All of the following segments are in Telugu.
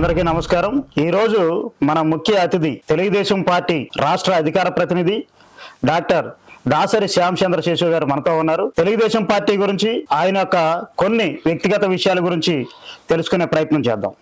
అందరికీ నమస్కారం. ఈ రోజు మన ముఖ్య అతిథి తెలుగుదేశం పార్టీ రాష్ట్ర అధికార ప్రతినిధి డాక్టర్ దాసరి శ్యామ్ చంద్ర శేషు గారు మనతో ఉన్నారు. తెలుగుదేశం పార్టీ గురించి ఆయన యొక్క కొన్ని వ్యక్తిగత విషయాల గురించి తెలుసుకునే ప్రయత్నం చేద్దాం.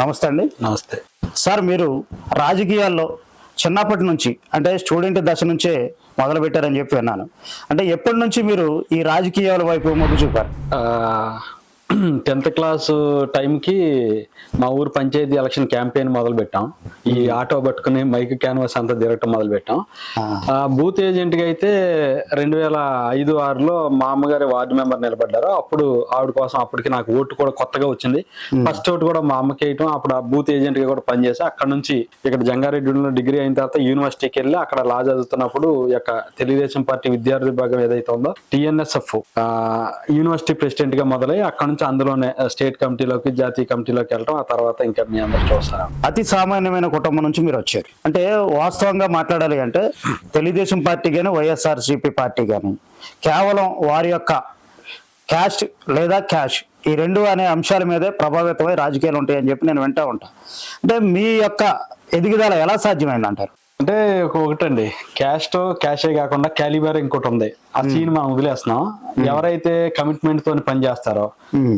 నమస్తే అండి. నమస్తే. సార్ మీరు రాజకీయాల్లో చిన్నప్పటి నుంచి అంటే స్టూడెంట్ దశ నుంచే మొదలు పెట్టారని చెప్పి విన్నాను. అంటే ఎప్పటి నుంచి మీరు ఈ రాజకీయాల వైపు మొగ్గు చూపారు? టెన్త్ క్లాస్ టైంకి మా ఊరు పంచాయతీ ఎలక్షన్ క్యాంపెయిన్ మొదలు పెట్టాం ఈ ఆటో పట్టుకుని మైక్ క్యాన్వాస్ అంతా తిరగటం మొదలు పెట్టాం ఆ, బూత్ ఏజెంట్గా అయితే రెండు వేల ఐదు ఆరులో మా అమ్మగారి వార్డు మెంబర్ నిలబడ్డారు. అప్పుడు ఆవిడ కోసం అప్పటికి నాకు ఓటు కూడా కొత్తగా వచ్చింది. ఫస్ట్ ఓటు కూడా మా అమ్మకి వేయటం అప్పుడు ఆ బూత్ ఏజెంట్గా కూడా పనిచేసి అక్కడ నుంచి ఇక్కడ జంగారెడ్డిలో డిగ్రీ అయిన తర్వాత యూనివర్సిటీకి వెళ్ళి అక్కడ లా చదువుతున్నప్పుడు యొక్క తెలుగుదేశం పార్టీ విద్యార్థి విభాగం ఏదైతే ఉందో టిఎన్ఎస్ఎఫ్ యూనివర్సిటీ ప్రెసిడెంట్గా మొదలై అక్కడ నుంచి అందులోనే స్టేట్ కమిటీలోకి జాతీయ కమిటీలోకి వెళ్ళడం ఆ తర్వాత ఇంకా మీ అందరు చూస్తారు. అతి సామాన్యమైన కుటుంబం నుంచి మీరు వచ్చారు. అంటే వాస్తవంగా మాట్లాడాలి అంటే తెలుగుదేశం పార్టీ కానీ వైఎస్ఆర్సీపీ పార్టీ కానీ కేవలం వారి యొక్క క్యాష్ లేదా క్యాష్ ఈ రెండు అనే అంశాల మీదే ప్రభావితమై రాజకీయాలు ఉంటాయని చెప్పి నేను వింటా ఉంటా. అంటే మీ యొక్క ఎదుగుదల ఎలా సాధ్యమైంది అంటారు అంటే ఒక- ఒకటండి. క్యాస్ట్ క్యాషే కాకుండా క్యాలిబర్ ఇంకోటి ఉంది. ఆ సీన్ మనం వదిలేస్తున్నాం. ఎవరైతే కమిట్మెంట్ తోని పని చేస్తారో.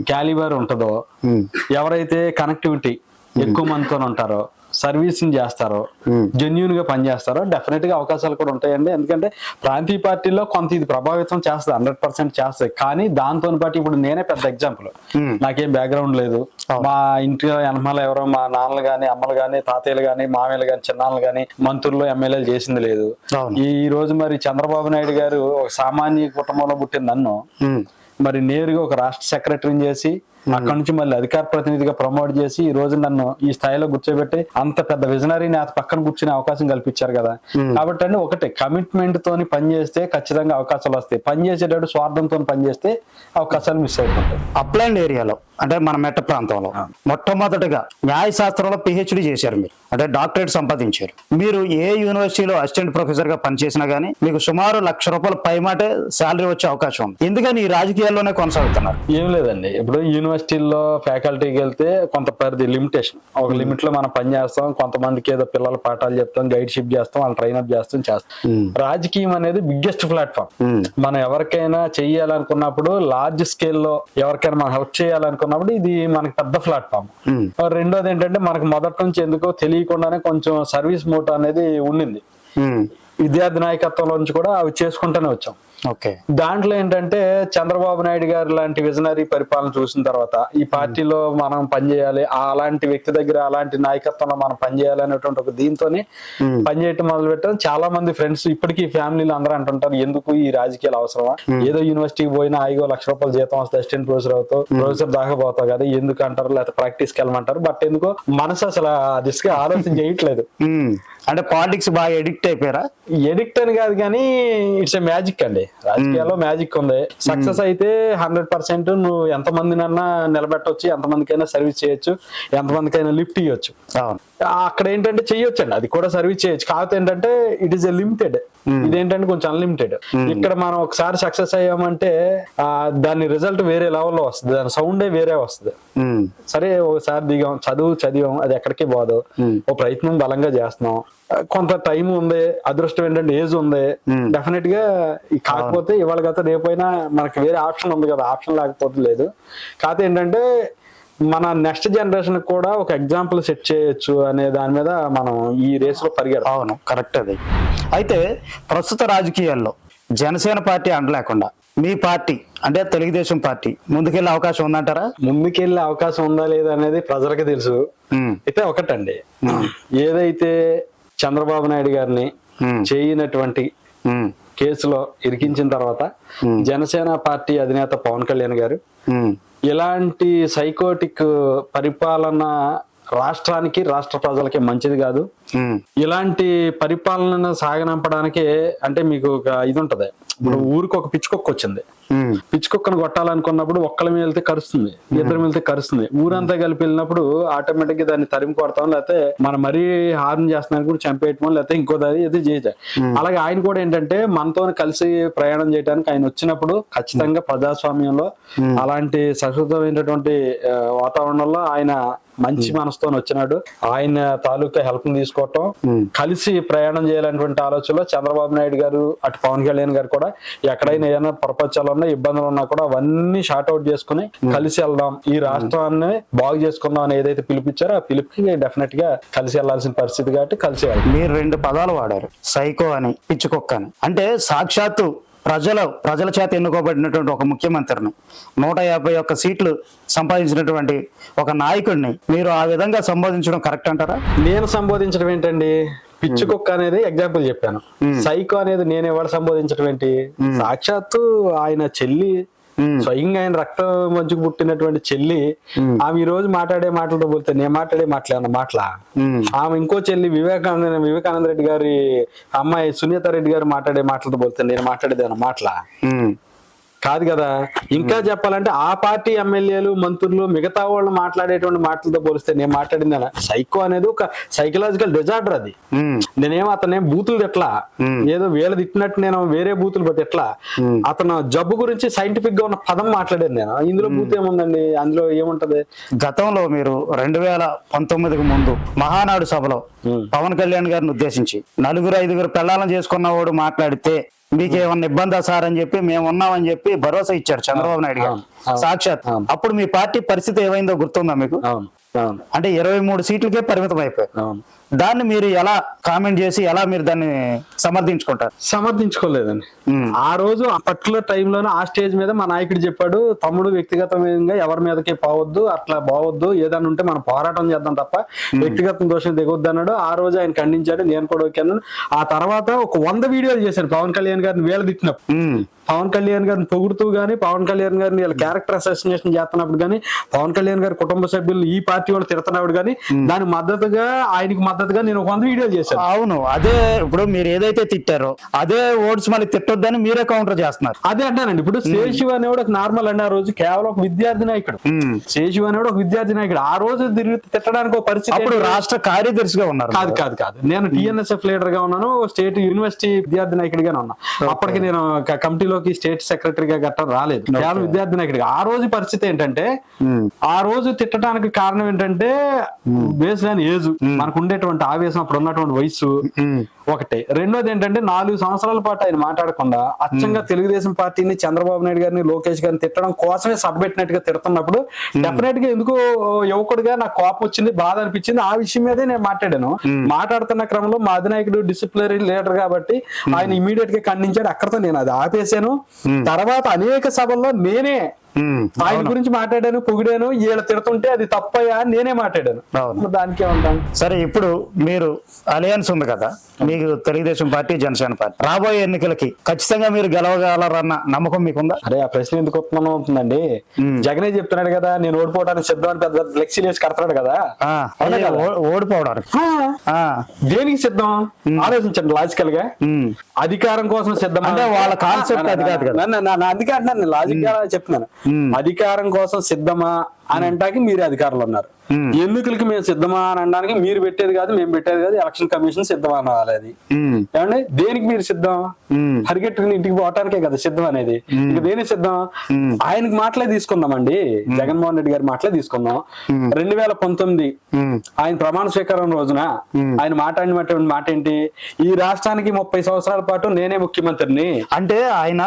క్యాలిబర్ ఉంటుందో. ఎవరైతే కనెక్టివిటీ ఎక్కువ మందితో ఉంటారో సర్వీసింగ్ చేస్తారో జెన్యున్గా పనిచేస్తారో డెఫినెట్గా అవకాశాలు కూడా ఉంటాయండి. ఎందుకంటే ప్రాంతీయ పార్టీలో కొంత ఇది ప్రభావితం చేస్తుంది హండ్రెడ్ పర్సెంట్ చేస్తుంది. కానీ దాంతో పాటు ఇప్పుడు నేనే పెద్ద ఎగ్జాంపుల్. నాకేం బ్యాక్గ్రౌండ్ లేదు. మా ఇంటి వెనమాల ఎవరో మా నాన్నలు గాని అమ్మలు గాని తాతయ్యలు గాని మామయ్యలు గాని చిన్నాన్నలు గాని మంత్రులు ఎమ్మెల్యేలు చేసింది లేదు. ఈ రోజు మరి చంద్రబాబు నాయుడు గారు ఒక సామాన్య కుటుంబంలో పుట్టిన నన్ను. మరి నేరుగా ఒక రాష్ట్ర సెక్రటరీని చేసి అక్కడ నుంచి మళ్ళీ అధికార ప్రతినిధిగా ప్రమోట్ చేసి ఈ రోజు నన్ను ఈ స్థాయిలో కూర్చోబెట్టి అంత పెద్ద విజనరీ నేత పక్కన కూర్చునే అవకాశం కల్పించారు కదా. కాబట్టి అండి ఒకటే కమిట్మెంట్ తోని పని చేస్తే ఖచ్చితంగా అవకాశాలు వస్తాయి. పని చేసేటప్పుడు స్వార్థంతో పని చేస్తే అవకాశాలు మిస్ అయిపోతాయి. అప్లాండ్ ఏరియాలో అంటే మన మెట్ట ప్రాంతంలో మొట్టమొదటిగా న్యాయశాస్త్రంలో పిహెచ్డి చేశారు మీరు అంటే డాక్టరేట్ సంపాదించారు. మీరు ఏ యూనివర్సిటీలో అసిస్టెంట్ ప్రొఫెసర్గా పనిచేసినా గానీ మీకు సుమారు లక్ష రూపాయల పైమాటే శాలరీ వచ్చే అవకాశం ఉంది. ఎందుకని ఈ రాజకీయాల్లోనే కొనసాగుతున్నారు? ఏం లేదండి ఇప్పుడు యూనివర్సిటీల్లో ఫ్యాకల్టీకి వెళ్తే కొంత పరిధి లిమిటేషన్. ఒక లిమిట్లో మనం పని చేస్తాం కొంతమందికి ఏదో పిల్లల పాఠాలు చెప్తాం గైడ్షిప్ చేస్తాం వాళ్ళు ట్రైన్ అప్ చేస్తాం చేస్తాం. రాజకీయం అనేది బిగ్గెస్ట్ ప్లాట్ఫామ్. మనం ఎవరికైనా చెయ్యాలనుకున్నప్పుడు లార్జ్ స్కేల్లో ఎవరికైనా మనం హెల్ప్ చేయాలనుకున్నప్పుడు ఇది మనకి పెద్ద ప్లాట్ఫామ్. రెండోది ఏంటంటే మనకు మొదటి నుంచి ఎందుకో తెలియకుండానే కొంచెం సర్వీస్ మోటో అనేది ఉండింది. విద్యార్థి నాయకత్వంలో నుంచి కూడా అవి చేసుకుంటూనే వచ్చాం. దాంట్లో ఏంటంటే చంద్రబాబు నాయుడు గారు లాంటి విజనరీ పరిపాలన చూసిన తర్వాత ఈ పార్టీలో మనం పనిచేయాలి అలాంటి వ్యక్తి దగ్గర అలాంటి నాయకత్వంలో మనం పనిచేయాలి అనేటువంటి ఒక దీంతోనే పనిచేయటం మొదలు పెట్టాం చాలా మంది ఫ్రెండ్స్ ఇప్పటికీ ఫ్యామిలీలు అందరూ అంటుంటారు ఎందుకు ఈ రాజకీయాలు అవసరమా? ఏదో యూనివర్సిటీకి పోయినా ఐగో లక్ష రూపాయలు జీతం వస్తే అసిస్టెంట్ ప్రొఫెసర్ అవుతావు ప్రొఫెసర్ దాకా పోతావు కదా ఎందుకు అంటారు? లేకపోతే ప్రాక్టీస్కి వెళ్ళమంటారు. బట్ ఎందుకో మనసు అసలు ఆ దిశగా ఆలోచన చేయట్లేదు. అంటే పాలిటిక్స్ బాగా ఎడిక్ట్ అయిపోయారా? ఎడిక్ట్ అని కాదు కానీ ఇట్స్ ఎ మ్యాజిక్ అండి. రాజకీయాల్లో మ్యాజిక్ ఉంది. సక్సెస్ అయితే హండ్రెడ్ పర్సెంట్ నువ్వు ఎంత మందినన్నా నిలబెట్టవచ్చు ఎంత మందికైనా సర్వీస్ చేయొచ్చు ఎంత మందికైనా లిఫ్ట్ ఇవ్వచ్చు అక్కడ ఏంటంటే చెయ్యొచ్చు అండి అది కూడా సర్వీస్ చేయొచ్చు. కాకపోతే ఏంటంటే ఇట్ ఈస్ ఎ లిమిటెడ్ ఇదేంటంటే కొంచెం అన్లిమిటెడ్ ఇక్కడ మనం ఒకసారి సక్సెస్ అయ్యామంటే ఆ, దాని రిజల్ట్ వేరే లెవెల్లో వస్తుంది. దాని సౌండే వేరే వస్తుంది. సరే ఒకసారి దిగాం చదువు చదివాం అది ఎక్కడికి పోదు. ఓ ప్రయత్నం బలంగా చేస్తున్నాం. కొంత టైం ఉంది అదృష్టం ఏంటంటే ఏజ్ ఉంది. డెఫినెట్గా కాకపోతే ఇవాళ గత రేపైనా మనకి వేరే ఆప్షన్ ఉంది కదా ఆప్షన్ లేకపోతే లేదు. కాకపోతే ఏంటంటే మన నెక్స్ట్ జనరేషన్ కూడా ఒక ఎగ్జాంపుల్ సెట్ చేయొచ్చు అనే దాని మీద మనం ఈ రేస్లో పరిగెడతాం. అవును కరెక్ట్ అది. అయితే ప్రస్తుత రాజకీయాల్లో జనసేన పార్టీ అండలేకుండా మీ పార్టీ అంటే తెలుగుదేశం పార్టీ ముందుకెళ్ళే అవకాశం ఉందంటారా? ముందుకెళ్ళే అవకాశం ఉందా లేదా అనేది ప్రజలకు తెలుసు. అయితే ఒకటండి. ఏదైతే చంద్రబాబు నాయుడు గారిని. చేయనటువంటి కేసులో ఇరికించిన తర్వాత జనసేన పార్టీ అధినేత పవన్ కళ్యాణ్ గారు ఇలాంటి సైకోటిక్ పరిపాలన రాష్ట్రానికి రాష్ట్ర ప్రజలకి మంచిది కాదు. ఇలాంటి పరిపాలన సాగనంపడానికి అంటే మీకు ఒక ఇది ఉంటది. ఇప్పుడు ఊరికి ఒక పిచ్చుకొక్క వచ్చింది ఉమ్, పిచ్చుకొక్కను కొట్టాలనుకున్నప్పుడు ఒక్కల మీద వెళ్తే కరుస్తుంది ఇద్దరు వెళ్తే కరుస్తుంది. ఊరంతా కలిపి వెళ్ళినప్పుడు ఆటోమేటిక్గా దాన్ని తరిమి కొడతాం లేకపోతే మనం మరీ హార్న్ చేస్తున్నాను కూడా చంపేయటం లేకపోతే ఇంకో దారి ఇది చేయటం అలాగే ఆయన కూడా ఏంటంటే మనతో కలిసి ప్రయాణం చేయడానికి ఆయన వచ్చినప్పుడు ఖచ్చితంగా. ప్రజాస్వామ్యంలో అలాంటి సశుద్ధమైనటువంటి ఆ, వాతావరణంలో ఆయన మంచి మనసుతో వచ్చినాడు. ఆయన తాలూకా హెల్ప్ తీసుకోవటం కలిసి ప్రయాణం చేయాలనేటువంటి ఆలోచనలో చంద్రబాబు నాయుడు గారు అటు పవన్ కళ్యాణ్ గారు కూడా ఎక్కడైనా ఏదైనా ప్రపంచాలు ఉన్నా ఇబ్బందులు ఉన్నా కూడా అవన్నీ షార్ట్ అవుట్ చేసుకుని కలిసి వెళ్దాం. ఈ రాష్ట్రాన్ని బాగు చేసుకుందాం అని ఏదైతే పిలిపించారో ఆ పిలుపుకి డెఫినెట్గా కలిసి వెళ్ళాల్సిన పరిస్థితి కాబట్టి కలిసి వెళ్దాం. మీరు రెండు పదాలు వాడారు. సైకో అని పిచ్చుకొక్క అని. అంటే సాక్షాత్తు ప్రజల ప్రజల చేత ఎన్నుకోబడినటువంటి ఒక ముఖ్యమంత్రిని నూట యాభై ఒక్క సీట్లు సంపాదించినటువంటి ఒక నాయకుడిని మీరు ఆ విధంగా సంబోధించడం కరెక్ట్ అంటారా? నేను సంబోధించడం ఏంటండి? పిచ్చి కుక్క అనేది ఎగ్జాంపుల్ చెప్పాను. సైకో అనేది నేను ఎవరు సంబోధించడం ఏంటి? సాక్షాత్తు ఆయన చెల్లి స్వయంగా ఆయన రక్తం మంచుకు పుట్టినటువంటి చెల్లి ఆమె ఈ రోజు మాట్లాడే మాటలతో పోతే నేను మాట్లాడే మాట్లాడిన మాటలా? ఆమె ఇంకో చెల్లి వివేకానంద వివేకానంద రెడ్డి గారి అమ్మాయి సునీత రెడ్డి గారు మాట్లాడే మాటలతో పోతే నేను మాట్లాడేది అన్న మాటలా? కాదు కదా. ఇంకా చెప్పాలంటే ఆ పార్టీ ఎమ్మెల్యేలు మంత్రులు మిగతా వాళ్ళు మాట్లాడేటువంటి మాటలతో పోలిస్తే నేను మాట్లాడింది అలా సైకో అనేది ఒక సైకలాజికల్ డిజార్డర్ అది. నేనేం అతనే బూతులు ఎట్లా ఏదో వేలు తిట్టినట్టు నేను వేరే బూతులు బట్టి ఎట్లా అతను జబ్బు గురించి సైంటిఫిక్గా ఉన్న పదం మాట్లాడాను నేను. ఇందులో బూత్ ఏముందండి? అందులో ఏముంటది? గతంలో మీరు రెండు వేల పంతొమ్మిదికి ముందు మహానాడు సభలో పవన్ కళ్యాణ్ గారిని ఉద్దేశించి నలుగురు ఐదుగురు పెళ్ళాలను చేసుకున్నవాడు మాట్లాడితే మీకు ఏమన్నా ఇబ్బందా సార్ అని చెప్పి మేము ఉన్నామని చెప్పి భరోసా ఇచ్చారు చంద్రబాబు నాయుడు గారు. సాక్షాత్. అప్పుడు మీ పార్టీ పరిస్థితి ఏమైందో గుర్తుందా మీకు? అంటే ఇరవై మూడు సీట్లకే పరిమితం అయిపోయారు అవును. దాన్ని మీరు ఎలా కామెంట్ చేసి ఎలా మీరు దాన్ని సమర్థించుకుంటారు? సమర్థించుకోలేదండి. ఆ రోజు ఆ పర్టికులర్ టైంలోనే ఆ స్టేజ్ మీద మా నాయకుడు చెప్పాడు తమ్ముడు వ్యక్తిగతంగా ఎవరి మీదకి పోవద్దు అట్లా పోవద్దు ఏదైనా ఉంటే మనం పోరాటం చేద్దాం తప్ప వ్యక్తిగత దోషం దిగొద్దు అన్నాడు. ఆ రోజు ఆయన ఖండించాడు నేను కూడా ఓకే అన్నాను ఆ తర్వాత ఒక వంద వీడియోలు చేశాను పవన్ కళ్యాణ్ గారిని వేల తిట్టినప్పుడు. ఉమ్, పవన్ కళ్యాణ్ గారిని పొగుడుతూ గానీ పవన్ కళ్యాణ్ గారిని వీళ్ళ క్యారెక్టర్ అసోసినేషన్ చేస్తున్నప్పుడు గానీ పవన్ కళ్యాణ్ గారి కుటుంబ సభ్యులు ఈ పార్టీ వాళ్ళు తిడుతున్నప్పుడు గానీ దాని మద్దతుగా ఆయనకి మద్దతుగా నేను వంద వీడియోలు చేశాను. అవును అదే ఇప్పుడు మీరు ఏదైతే తిట్టారో అదే ఓట్స్ మళ్ళీ తిట్టొద్దని మీరే కౌంటర్ చేస్తున్నారు. అదే అంటానండి ఇప్పుడు శేషు అనేవాడు ఒక నార్మల్ అండి ఆ రోజు కేవలం ఒక విద్యార్థి నాయకుడు. శేషు అనేవాడు ఒక విద్యార్థి నాయకుడు. ఆ రోజు తిట్టడానికి ఒక పరిస్థితి అప్పుడు? రాష్ట్ర కార్యదర్శిగా ఉన్నారు. కాదు కాదు కాదు. నేను టిఎన్ఎస్ఎఫ్ లీడర్గా ఉన్నాను స్టేట్ యూనివర్సిటీ విద్యార్థి నాయకుడిగానే ఉన్నా. అప్పటికి నేను కమిటీలోకి స్టేట్ సెక్రటరీగా గట్రా రాలేదు. కేవలం విద్యార్థి నాయకుడిగా. ఆ రోజు పరిస్థితి ఏంటంటే ఆ రోజు తిట్టడానికి కారణం ఏంటంటే బేస్ లేని ఏజ్. మనకు ఉండేటువంటి ఆవేశం అప్పుడు ఉన్నటువంటి వయసు ఒకటి. రెండోది ఏంటంటే నాలుగు సంవత్సరాల పాటు ఆయన మాట్లాడకుండా అచ్చంగా తెలుగుదేశం పార్టీని చంద్రబాబు నాయుడు గారిని లోకేష్ గారిని తిట్టడం కోసమే సభ పెట్టినట్టుగా తిడుతున్నప్పుడు డెఫినెట్గా ఎందుకో యువకుడిగా నాకు కోపం వచ్చింది బాధ అనిపించింది. ఆ విషయం మీదే నేను మాట్లాడాను. మాట్లాడుతున్న క్రమంలో మా అధినాయకుడు డిసిప్లినరీ లీడర్ కాబట్టి ఆయన ఇమీడియట్గా ఖండించాడు. అక్కడతో నేను అది ఆపేశాను. తర్వాత అనేక సభల్లో నేనే ఆయన గురించి మాట్లాడాను పొగిడాను వీళ్ళ తిడుతుంటే అది తప్పయా అని నేనే మాట్లాడాను. దానికే ఉంటాను సరే ఇప్పుడు మీరు అలయన్స్ ఉంది కదా మీకు తెలుగుదేశం పార్టీ జనసేన పార్టీ రాబోయే ఎన్నికలకి ఖచ్చితంగా మీరు గెలవగలరన్న నమ్మకం మీకుందా అరే ఆ ప్రశ్న ఎందుకు ఉత్పన్నం అవుతుందండి జగనే చెప్తున్నాడు కదా నేను ఓడిపోవడానికి సిద్ధం అని పెద్ద ఫ్లెక్సీలు వేసి కడతాడు కదా ఓడిపోవడానికి దేనికి సిద్ధం ఆలోచించండి లాజికల్గా అధికారం కోసం సిద్ధం అంటే వాళ్ళ concept అది కాదు కదా. అందుకే అంటున్నాను లాజిక్గా చెప్తున్నాను అధికారం కోసం సిద్ధమా అని అంటానికి మీరే అధికారులు ఉన్నారు. ఎన్నికలకి మేము సిద్ధమా అని అనడానికి మీరు పెట్టేది కాదు మేము పెట్టేది కాదు ఎలక్షన్ కమిషన్ సిద్ధమా అనాలి అది. ఏమండి? దేనికి మీరు సిద్ధం? ఉమ్, పరిగెట్టుకుని ఇంటికి పోవటానికే కదా సిద్ధం అనేది. ఇక దేనికి సిద్ధం? ఆయనకి మాటలే తీసుకుందామండి జగన్మోహన్ రెడ్డి గారి మాటలే తీసుకుందాం. రెండు వేల పంతొమ్మిది ఆయన ప్రమాణ స్వీకారం రోజున ఆయన మాట్లాడినటువంటి మాట ఏంటి? ఈ రాష్ట్రానికి ముప్పై సంవత్సరాల పాటు నేనే ముఖ్యమంత్రిని. అంటే ఆయన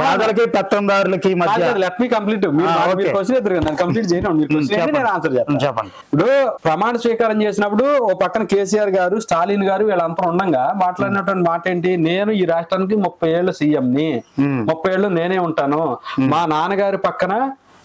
పేదలకి పెత్తందారులకి మధ్య లెట్ మీ కంప్లీట్ మీరు క్వశ్చన్ ఎదురు నన్ను కంప్లీట్ చేయను. ఆన్సర్ చేస్తాను చెప్పండి. ఇప్పుడు ప్రమాణ స్వీకారం చేసినప్పుడు ఓ పక్కన కేసీఆర్ గారు స్టాలిన్ గారు వీళ్ళంతా ఉండంగా మాట్లాడినటువంటి మాట ఏంటి? నేను ఈ రాష్ట్రానికి ముప్పై ఏళ్ళు సీఎం ని ముప్పై ఏళ్ళు నేనే ఉంటాను. మా నాన్నగారి పక్కన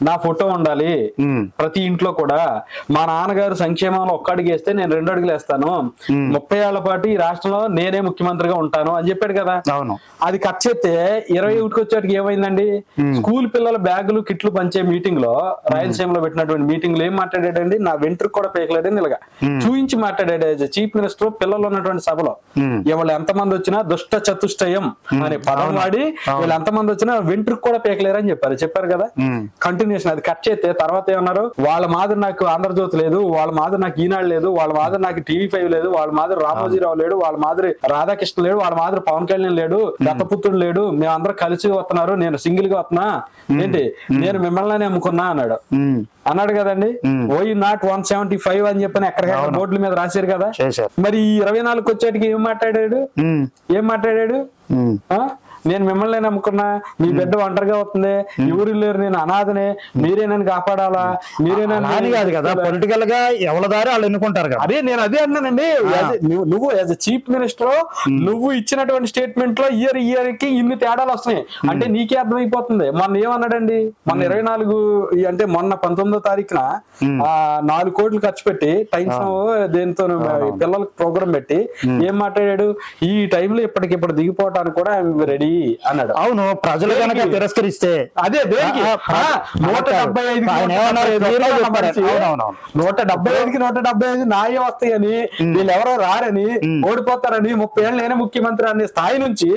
నా ఫోటో ఉండాలి. ప్రతి ఇంట్లో కూడా. మా నాన్నగారు సంక్షేమంలో ఒక్క అడుగు వేస్తే నేను రెండు అడుగులు వేస్తాను. ముప్పై ఏళ్ళ పాటు ఈ రాష్ట్రంలో నేనే ముఖ్యమంత్రిగా ఉంటాను అని చెప్పాడు కదా. అవును. అది కట్ చేస్తే ఇరవై ఒకటికి వచ్చేటికి ఏమైందండి? స్కూల్ పిల్లల బ్యాగులు కిట్లు పంచే మీటింగ్లో రాయలసీమలో పెట్టినటువంటి మీటింగ్లో ఏం మాట్లాడాడండి? నా వెంట్రుకు కూడా పేకలేడని ఇలాగా చూయించి మాట్లాడాడు చీఫ్ మినిస్టర్ పిల్లలు ఉన్నటువంటి సభలో. ఇవాళ ఎంతమంది వచ్చినా దుష్ట చతుష్టయం అనే పదం వాడి వీళ్ళు ఎంతమంది వచ్చినా వెంట్రుకు కూడా పేకలేరని చెప్పారు. చెప్పారు కదా? కంటి కంటిన్యూషన్ అది కట్ చేస్తే తర్వాత ఏమన్నారు? వాళ్ళ మాదిరి నాకు ఆంధ్రజ్యోతి లేదు వాళ్ళ మాదిరి నాకు ఈనాడు లేదు వాళ్ళ మాదిరి నాకు టీవీ ఫైవ్ లేదు వాళ్ళ మాదిరి రామోజీరావు లేడు వాళ్ళ మాదిరి రాధాకృష్ణ లేడు వాళ్ళ మాదిరి పవన్ కళ్యాణ్ లేడు దత్తపుత్రుడు లేడు మేమందరం కలిసి వస్తున్నారు నేను సింగిల్గా వస్తున్నా ఏంటి? నేను మిమ్మల్ని అమ్ముకున్నా అన్నాడు. అన్నాడు కదండి? ఓ నాట్ వన్ సెవెంటీ ఫైవ్ అని చెప్పని ఎక్కడికక్కడ బోర్డుల మీద రాశారు కదా? మరి ఈ ఇరవై నాలుగు వచ్చేటికి ఏం మాట్లాడాడు? ఏం మాట్లాడాడు? నేను మిమ్మల్ని నమ్ముకున్నా మీ బిడ్డ ఒంటరిగా వస్తుంది ఎవరు లేరు నేను అనాథనే మీరే నన్ను కాపాడాలా మీరే నన్ను కాదు కదా పొలిటికల్గా ఎవరి దారి వాళ్ళు ఎన్నుకుంటారు కదా. అదే నేను అదే అన్నానండి నువ్వు- యాజ్ ఎ చీఫ్ మినిస్టర్ నువ్వు ఇచ్చినటువంటి స్టేట్మెంట్లో ఇయర్ ఇయర్కి ఇన్ని తేడాలు వస్తున్నాయి. అంటే నీకే అర్థమైపోతుంది. మొన్న ఏమన్నాడండి? మొన్న ఇరవై నాలుగు అంటే మొన్న పంతొమ్మిదో తారీఖున ఆ నాలుగు కోట్లు ఖర్చు పెట్టి టైమ్స్ దేంతో పిల్లలకు ప్రోగ్రామ్ పెట్టి ఏం మాట్లాడాడు? ఈ టైంలో ఇప్పటికిప్పుడు దిగిపోవటానికి కూడా రెడీ అన్నాడు. అవును ప్రజలు కనుక? తిరస్కరిస్తే. అదే దేనికి? నూట. డెబ్బై ఐదు. నూట డెబ్బై ఐదుకి నూట డెబ్బై ఐదు నాయే వస్తాయని వీళ్ళు ఎవరో రారని ఓడిపోతారని ముప్పై ఏళ్ళు నేనే ముఖ్యమంత్రి అనే స్థాయి నుంచి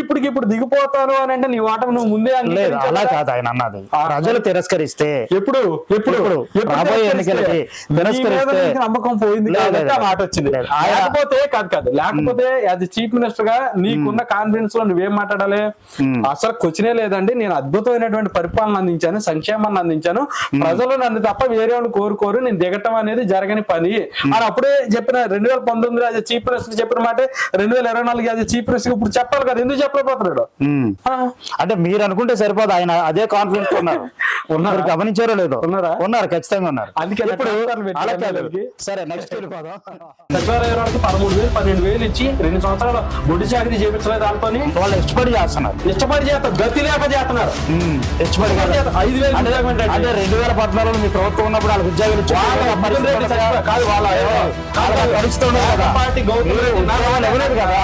ఇప్పటికి ఇప్పుడు దిగిపోతాను అని అంటే నీ వాటం నువ్వు ముందే లేదు అలా కదా? ఆయన అన్నది. ప్రజలు తిరస్కరిస్తే ఎప్పుడు? ఎప్పుడు? రాబోయే? ఎన్నికలకి తిరస్కరిస్తే? నమ్మకం పోయింది. మాట వచ్చింది. లేకపోతే కాదు కాదు. లేకపోతే యాజ్ చీఫ్ మినిస్టర్గా నీకున్న కాన్ఫిడెన్స్లో నువ్వేం మాట్లాడాలి. అసలు క్వశ్చనే లేదండి. నేను అద్భుతమైనటువంటి పరిపాలన అందించాను సంక్షేమాన్ని అందించాను. ప్రజలు నన్ను తప్ప వేరే వాళ్ళు కోరుకోరు. నేను దిగటం అనేది జరగని పని. అని అప్పుడే చెప్పిన రెండు వేల పంతొమ్మిది యాజ్ చీఫ్ మినిస్టర్ చెప్పిన మాట రెండు వేల ఇరవై నాలుగు యాజ్ చీఫ్ మినిస్టర్ ఇప్పుడు చెప్పాలి కదా. ఎందుకు చెప్పలేకపోతున్నాడు? అంటే మీరు అనుకుంటే సరిపోదు. ఆయన అదే కాన్ఫిడెన్స్ ఉన్నారు. ఉన్నారు? గమనించారో లేదో? ఉన్నారా? ఉన్నారు ఖచ్చితంగా ఉన్నారు. అందుకే ఇప్పుడు. సరే నెక్స్ట్ పదమూడు వేలు పన్నెండు వేలు ఇచ్చి రెండు సంవత్సరాలు బొడ్డు చాకరీ చేపించలేదు దాంతోని వాళ్ళు ఇష్టపడి చేస్తున్నారు ఇష్టపడి చేస్తారు. గతి లేక చేస్తున్నారు. ఇష్టపడి. ఐదు వేలు అంటే- రెండు వేల పద్నాలుగులో మీ ప్రభుత్వం ఉన్నప్పుడు వాళ్ళకి ఉద్యోగాలు వాళ్ళ చచ్చిపోయారు. కాదు. వాళ్ళ పరిస్థితి ఉండదు కదా పార్టీ ఉద్యోగాలు ఇవ్వలేదు కదా.